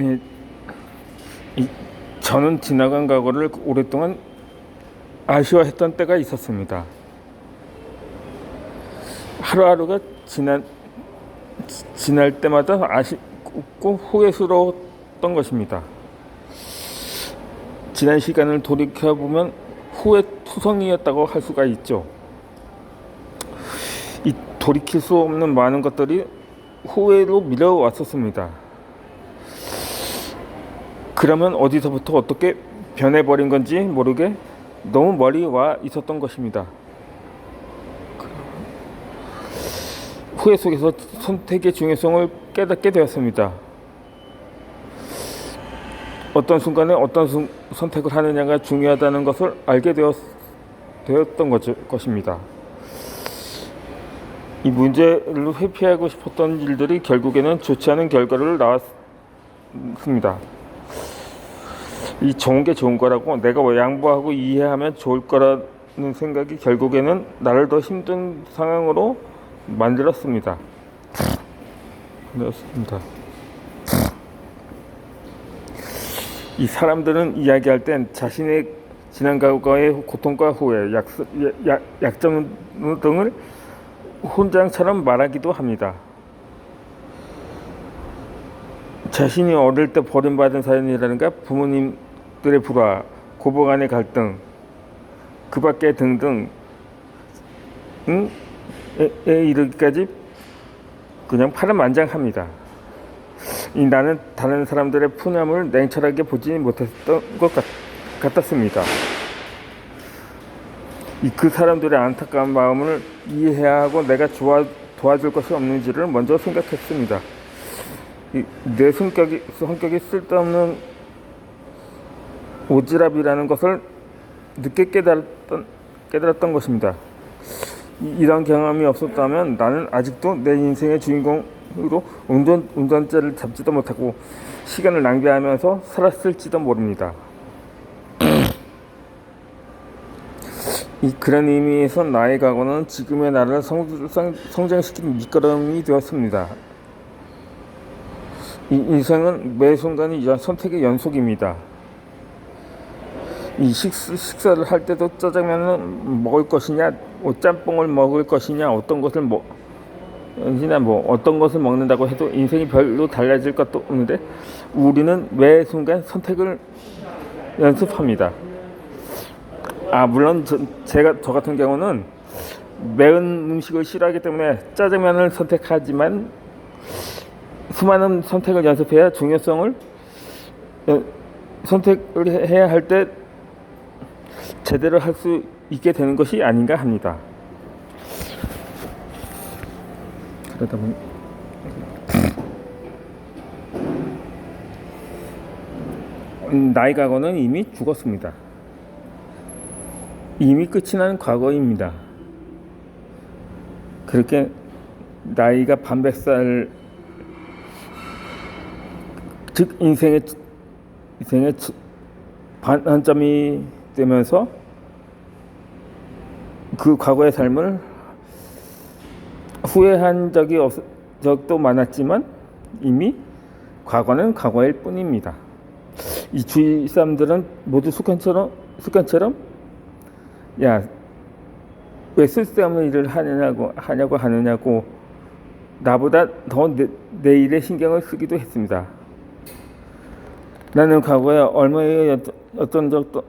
예, 이, 저는 지나간 과거를 오랫동안 아쉬워했던 때가 있었습니다. 하루하루가 지난 지- 지날 때마다 아쉽고 후회스러웠던 것입니다. 지난 시간을 돌이켜 보면 후회 투성이었다고 할 수가 있죠. 이 돌이킬 수 없는 많은 것들이 후회로 밀려왔었습니다. 그러면 어디서부터 어떻게 변해버린 건지 모르게 너무 멀리 와 있었던 것입니다. 후회 속에서 선택의 중요성을 깨닫게 되었습니다. 어떤 순간에 어떤 순- 선택을 하느냐가 중요하다는 것을 알게 되었, 것, 것입니다. 이 문제를 회피하고 싶었던 일들이 결국에는 좋지 않은 결과를 낳았습니다. 이 좋은 게 좋은 거라고 내가 뭐 양보하고 이해하면 좋을 거라는 생각이 결국에는 나를 더 힘든 상황으로 만들었습니다. 그렇습니다. 이 사람들은 이야기할 땐 자신의 지난 과거의 고통과 후회, 약점 등을 혼장처럼 말하기도 합니다. 자신이 어릴 때 버림받은 사연이라든가 부모님 들의 불화, 고부 간의 갈등, 그 밖에 등등, 응? 에, 에 이르기까지 그냥 파란만장합니다. 이 나는 다른 사람들의 푸념을 냉철하게 보지 못했던 것 같, 같았습니다. 이 그 사람들의 안타까운 마음을 이해해야 하고 내가 좋아, 도와줄 것이 없는지를 먼저 생각했습니다. 이, 내 성격이, 성격이 쓸데없는 오지랖이라는 것을 늦게 깨달았던, 깨달았던 것입니다. 이- 이런 경험이 없었다면 나는 아직도 내 인생의 주인공으로 운전, 운전자를 잡지도 못하고 시간을 낭비하면서 살았을지도 모릅니다. 이 그런 의미에서 나의 과거는 지금의 나를 성, 성, 성장시키는 밑거름이 되었습니다. 이 인생은 매 순간이 연- 선택의 연속입니다. 이 식스, 식사를 할 때도 짜장면을 먹을 것이냐, 뭐 짬뽕을 먹을 것이냐, 어떤 것을 먹, 이나 뭐 어떤 것을 먹는다고 해도 인생이 별로 달라질 것도 없는데 우리는 매 순간 선택을 연습합니다. 아 물론 저, 제가 저 같은 경우는 매운 음식을 싫어하기 때문에 짜장면을 선택하지만 수많은 선택을 연습해야 중요성을 어, 선택을 해- 해야 할 때 제대로 할 수 있게 되는 것이 아닌가 합니다. 그러다 보니 음, 나의 과거는 이미 죽었습니다. 이미 끝이 난 과거입니다. 그렇게 나이가 반백살 즉 인생의 인생의 반환점이 되면서 그 과거의 삶을 후회한 적이 없, 적도 많았지만 이미 과거는 과거일 뿐입니다. 이 주위 사람들은 모두 습관처럼 습관처럼 야 왜 쓸데없는 일을 하느냐고 하냐고 하느냐고 나보다 더 내, 내 일에 신경을 쓰기도 했습니다. 나는 과거에 얼마의 어떤- 적도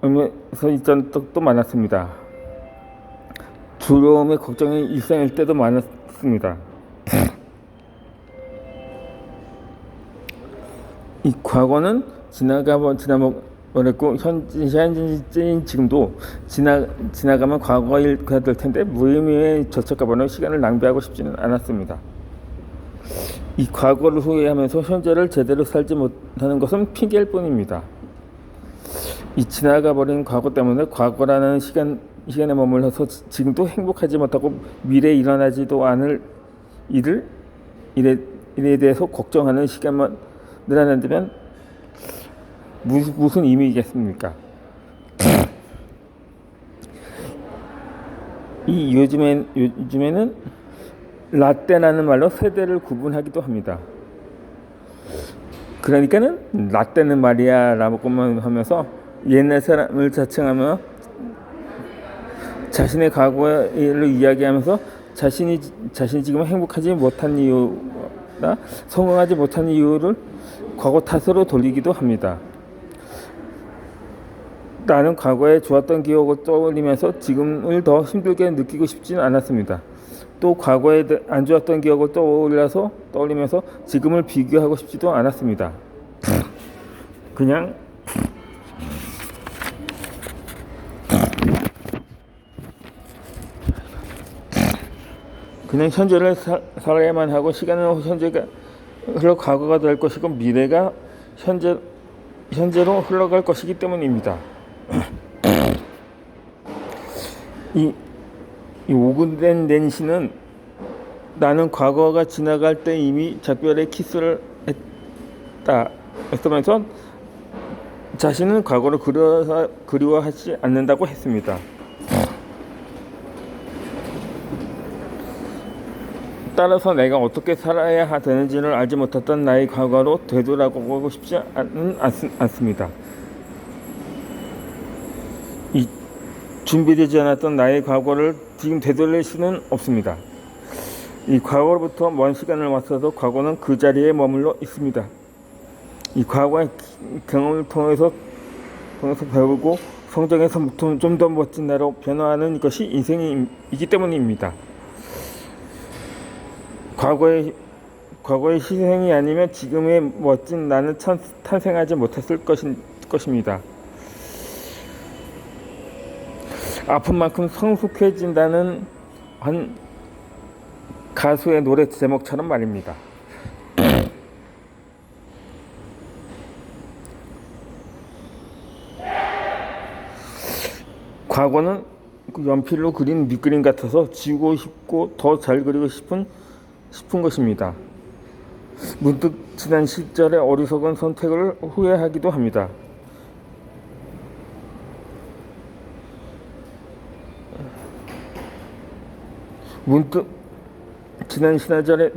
얼마에서 있던 적도 많았습니다. 두려움에 걱정이 일상일 때도 많았습니다. 이 과거는 지나가 지나버렸고 현재 현재인 지금도 지나 지나가면 과거가 될 텐데 무의미에 저촉가버는 시간을 낭비하고 싶지는 않았습니다. 이 과거를 후회하면서 현재를 제대로 살지 못하는 것은 핑계일 뿐입니다. 이 지나가 버린 과거 때문에 과거라는 시간 시간에 머물러서 지- 지금도 행복하지 못하고 미래에 일어나지도 않을 일을 일에 일에 대해서 걱정하는 시간만 늘어난다면 무슨 무슨 의미겠습니까? 이 요즘엔 요즘에는 라떼라는 말로 세대를 구분하기도 합니다. 그러니까는 나 때는 말이야라고만 하면서 옛날 사람을 자칭하며 자신의 과거를 이야기하면서 자신이 자신이 지금 행복하지 못한 이유나 성공하지 못한 이유를 과거 탓으로 돌리기도 합니다. 나는 과거에 좋았던 기억을 떠올리면서 지금을 더 힘들게 느끼고 싶지는 않았습니다. 또 과거에 대- 안 좋았던 기억을 떠올려서 떠올리면서 지금을 비교하고 싶지도 않았습니다. 그냥 그냥 현재를 사, 살아야만 하고 시간은 현재가 흘러 과거가 될 것이고 미래가 현재 현재로 흘러갈 것이기 때문입니다. 이, 이 오근된 낸시는 나는 과거가 지나갈 때 이미 작별의 키스를 했다. 했으면서 자신은 과거를 그리워, 그리워하지 않는다고 했습니다. 따라서 내가 어떻게 살아야 되는지를 알지 못했던 나의 과거로 되돌아가고 싶지 않, 않, 않습니다. 이 준비되지 않았던 나의 과거를 지금 되돌릴 수는 없습니다. 이 과거로부터 먼 시간을 왔어도 과거는 그 자리에 머물러 있습니다. 이 과거의 경험을 통해서 통해서 배우고 성장해서 좀 더 멋진 나로 변화하는 것이 인생이기 때문입니다. 과거의 과거의 희생이 아니면 지금의 멋진 나는 천, 탄생하지 못했을 것인, 것입니다. 아픈 만큼 성숙해진다는 한 가수의 노래 제목처럼 말입니다. 과거는 그 연필로 그린 밑그림 같아서 지우고 싶고 더 잘 그리고 싶은 싶은 것입니다. 문득 지난 시절의 어리석은 선택을 후회하기도 합니다. 문득 지난 시절에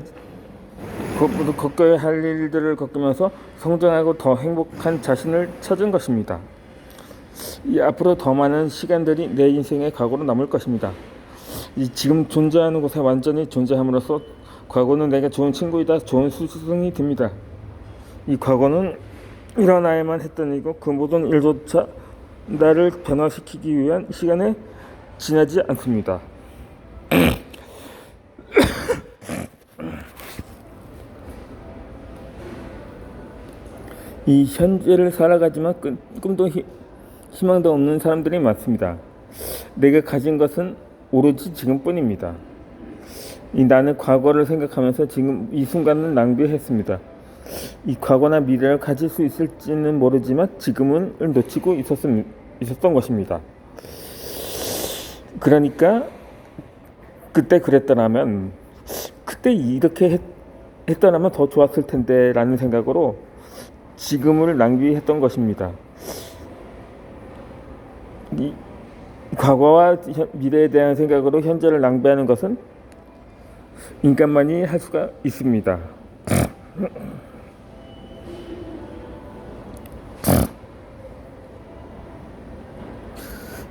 그것보다 겪어야 할 일들을 겪으면서 성장하고 더 행복한 자신을 찾은 것입니다. 이 앞으로 더 많은 시간들이 내 인생의 과거로 남을 것입니다. 이 지금 존재하는 곳에 완전히 존재함으로써 과거는 내가 좋은 친구이다, 좋은 수승이 됩니다. 이 과거는 일어나야만 했던 일이고 그 모든 일조차 나를 변화시키기 위한 시간에 지나지 않습니다. 이 현재를 살아가지만 꿈- 꿈도 희, 희망도 없는 사람들이 많습니다. 내가 가진 것은 오로지 지금뿐입니다. 이 나는 과거를 생각하면서 지금 이 순간을 낭비했습니다. 이 과거나 미래를 가질 수 있을지는 모르지만 지금은 놓치고 있었음, 있었던 것입니다. 그러니까 그때 그랬더라면 그때 이렇게 했, 했더라면 더 좋았을 텐데 라는 생각으로 지금을 낭비했던 것입니다. 이 과거와 현- 미래에 대한 생각으로 현재를 낭비하는 것은 인간만이 할 수가 있습니다.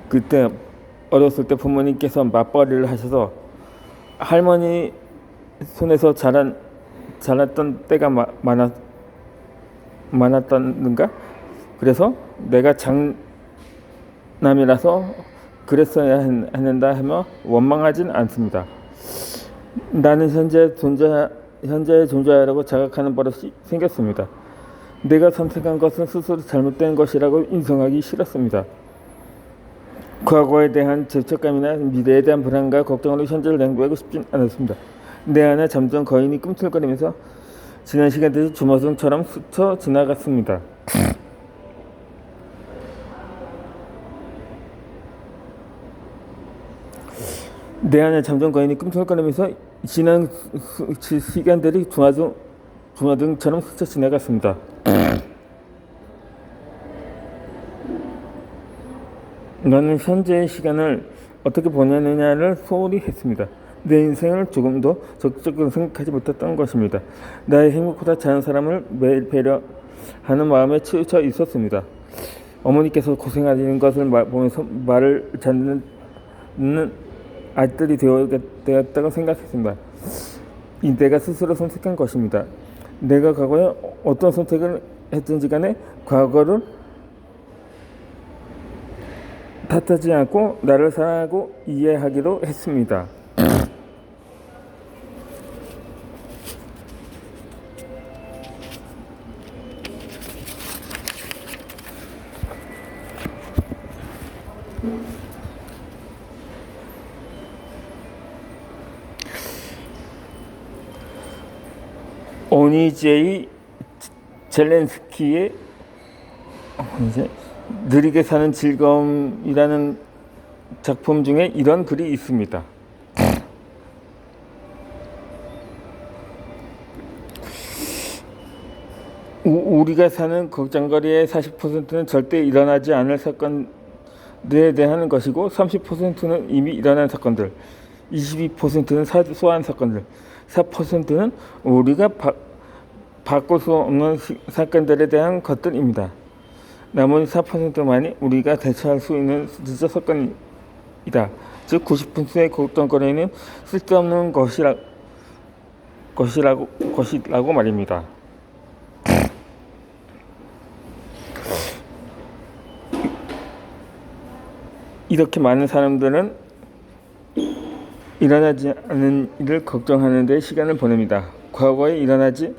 그때 어렸을 때 부모님께서 맞벌이를 하셔서 할머니 손에서 자란 자랐던 때가 마, 많았 많았다는가? 그래서 내가 장남이라서 그랬어야 했- 했는다 하며 원망하진 않습니다. 나는 현재 존재 현재의 존재라고 자각하는 버릇이 생겼습니다. 내가 선택한 것은 스스로 잘못된 것이라고 인정하기 싫었습니다. 과거에 대한 죄책감이나 미래에 대한 불안과 걱정으로 현재를 낭비하고 싶진 않았습니다. 내 안에 잠든 거인이 꿈틀거리면서 지난 시간들이 주마등처럼 스쳐 지나갔습니다. 내 안에 잠든 거인이 꿈틀거리면서 지난 시간들이 주마등 주마등처럼 스쳐 지나갔습니다. 나는 현재의 시간을 어떻게 보내느냐를 소홀히 했습니다. 내 인생을 조금 더 적극적으로 생각하지 못했던 것입니다. 나의 행복보다 다른 사람을 매일 배려 하는 마음에 치우쳐 있었습니다. 어머니께서 고생하시는 것을 마- 보면서 말을 찾는 되어- 되었다고 생각했습니다. 이 내가 스스로 선택한 것입니다. 내가 과거에 어떤 선택을 했든지 간에 과거를 탓하지 않고 나를 사랑하고 이해하기로 했습니다. 오니제이 젤렌스키의 어, 이제 느리게 사는 즐거움이라는 작품 중에 이런 글이 있습니다. 우- 우리가 사는 걱정거리의 40%는 절대 일어나지 않을 사건들에 대한 것이고 30%는 이미 일어난 사건들, 22%는 사소한 사건들, 4%는 우리가 바, 바꿀 수 없는 시- 사건들에 대한 것들입니다. 나머지 4%만이 우리가 대처할 수 있는 진짜 사건이다. 즉 90%의 걱정거리는 쓸데없는 것이라, 것이라고, 것이라고 말입니다. 이렇게 많은 사람들은 일어나지 않은 일을 걱정하는 데 시간을 보냅니다. 과거에 일어나지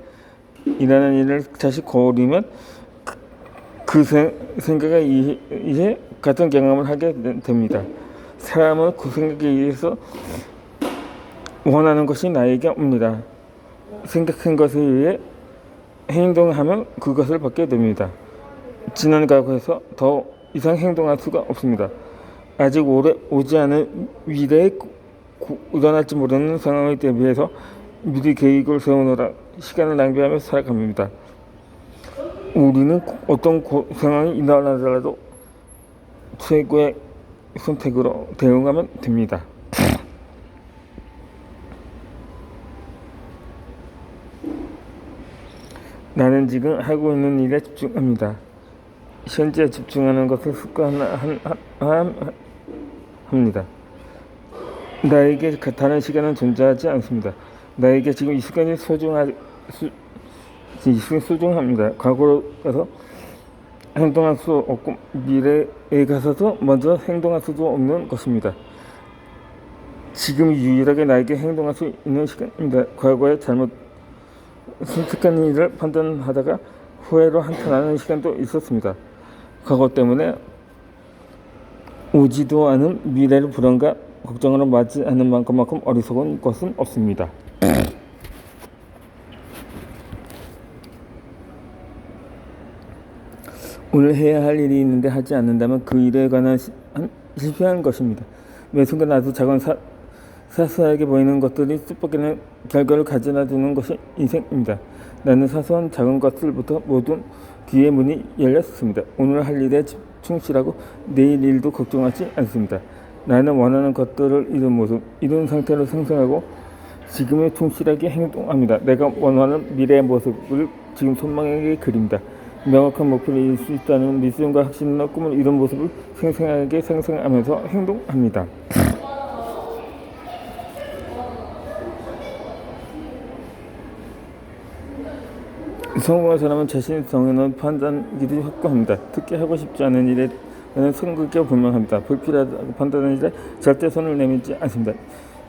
일어난 일을 다시 거울이면 그, 그 생, 생각에 이- 이제 같은 경험을 하게 되- 됩니다. 사람은 그 생각에 의해서 원하는 것이 나에게 옵니다. 생각한 것에 의해 행동하면 그것을 받게 됩니다. 지난 과거에서 더 이상 행동할 수가 없습니다. 아직 오래 오지 않은 미래에 일어날지 모르는 상황에 대비해서 미리 계획을 세우느라 시간을 낭비하며 살아갑니다. 우리는 어떤 고- 상황이 일어나더라도 최고의 선택으로 대응하면 됩니다. 나는 지금 하고 있는 일에 집중합니다. 현재 집중하는 것을 습관합니다. 나에게 그 다른 시간은 존재하지 않습니다. 나에게 지금 이 시간이 소중하, 수, 이 시간이 소중합니다. 과거로 가서 행동할 수 없고 미래에 가서도 먼저 행동할 수도 없는 것입니다. 지금 유일하게 나에게 행동할 수 있는 시간입니다. 과거에 잘못 선택한 일을 판단하다가 후회로 한탄하는 시간도 있었습니다. 과거 때문에 오지도 않은 미래를 불안과 걱정으로 맞지 않는 만큼만큼 어리석은 것은 없습니다. 오늘 해야 할 일이 있는데 하지 않는다면 그 일에 관한 시, 한, 실패한 것입니다. 매 순간 아주 작은 사, 사소하게 보이는 것들이 뜻밖의 결과를 가져다 주는 것이 인생입니다. 나는 사소한 작은 것들부터 모든 귀의 문이 열렸습니다. 오늘 할 일에 집- 충실하고 내일 일도 걱정하지 않습니다. 나는 원하는 것들을 이룬 모습, 이룬 상태로 상상하고 지금에 충실하게 행동합니다. 내가 원하는 미래의 모습을 지금 손망에게 그립니다. 명확한 목표를 이룰 수 있다는 믿음과 확신과 꿈을 이룬 모습을 생생하게 상상하면서 행동합니다. 성공한 사람은 자신이 정해놓은 판단기를 확고합니다. 특히 하고 싶지 않은 일에 대한 성격이 분명합니다. 불필요하다고 판단하는 일에 절대 손을 내밀지 않습니다.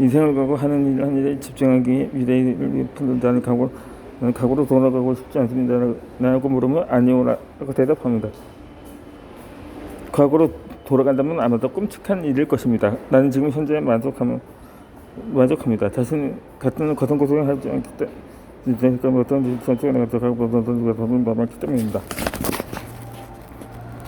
인생을 걸고 하는 일한 일에 집중하기 위해 미래를 위해 푼다는 각오, 각오로 돌아가고 싶지 않습니다. 라고 물으면 아니오라고 대답합니다. 과거로 돌아간다면 아마도 끔찍한 일일 것입니다. 나는 지금 현재 만족하면 만족합니다. 자신 같은 고통 고생을 하지 않기 때문에 어떤 선택을 나가서 가고 어떤 선택을 받는 바람기 때문입니다.